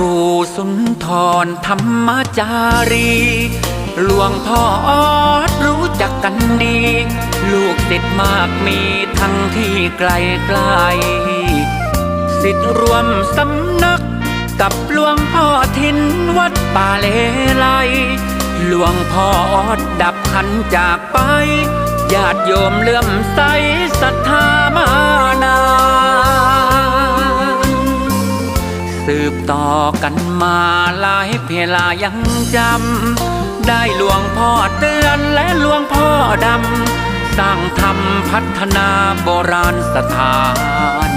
รูสุนทรธรรมจารี หลวงพ่อออดรู้จักกันดี ลูกติดมากมีทั้งที่ไกลไกลสิทธิ์รวมสำนักกับหลวงพ่อทินวัดป่าเลไลหลวงพ่อออดดับขันจากไป ญาติโยมเลื่อมใสศรัทธามา อกันมาหลายเพลายังจำ ได้หลวงพ่อเตือนและหลวงพ่อดำ สร้างธรรมพัฒนาโบราณสถาน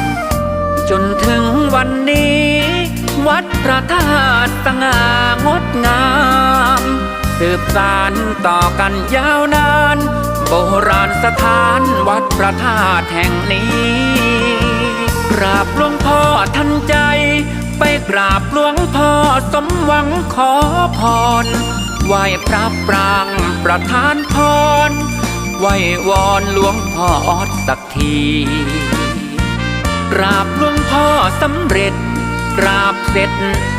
จนถึงวันนี้ วัดพระธาตุสง่างดงาม สืบสานต่อกันยาวนาน โบราณสถานวัดพระธาตุแห่งนี้กราบหลวงพ่อทันใจ กราบหลวงพ่อสมหวังขอพร ไหว้พระปรางประทานพร ไหว้วอนหลวงพ่อออดสักที กราบหลวงพ่อสำเร็จ กราบเสร็จ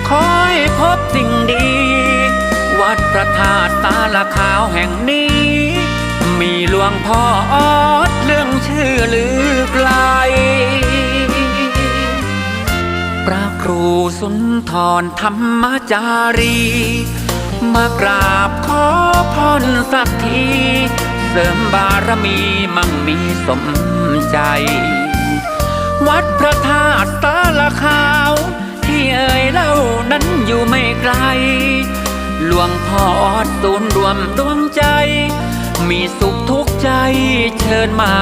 คอยพบสิ่งดี วัดพระธาตุตาละขาวแห่งนี้ มีหลวงพ่อออดเรื่องชื่อลือ สุนทรธรรมจารี มากราบขอพรสักที เสริมบารมีมั่งมีสมใจ วัดพระธาตุตาละขาว ที่เอ่ยเล่านั้นอยู่ไม่ไกล หลวงพ่ออดตูนรวมดวงใจ มีสุขทุกใจเชิญมา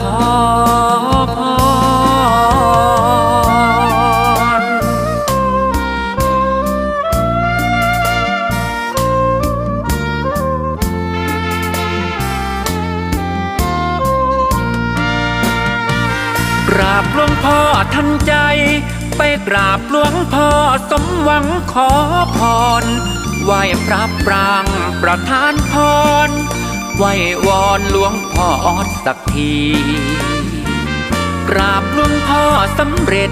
ขอ ราบหลวงพ่อทันใจ ไปกราบหลวงพ่อสมหวังขอพรไหวพระปรางประทานพรไหววอนหลวงพ่อออดสักทีกราบหลวงพ่อสำเร็จ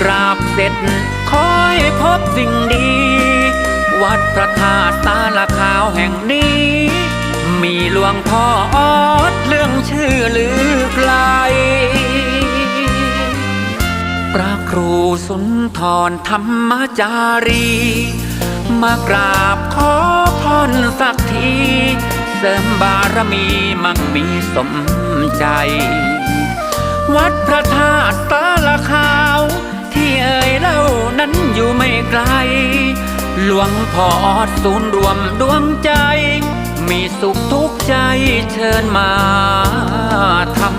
กราบเสร็จคอยพบสิ่งดี วัดพระธาตุตาละขาวแห่งนี้ มีหลวงพ่อออดเรื่องชื่อลือ ครูสุนทรธรรมจารี มากราบขอพรสักที เสริมบารมีมั่งมีสมใจ วัดพระธาตุตาละขาว ที่เอ่ยเล่านั้นอยู่ไม่ไกล หลวงพ่อศูนย์รวมดวงใจ มีสุขทุกใจเชิญมาทำ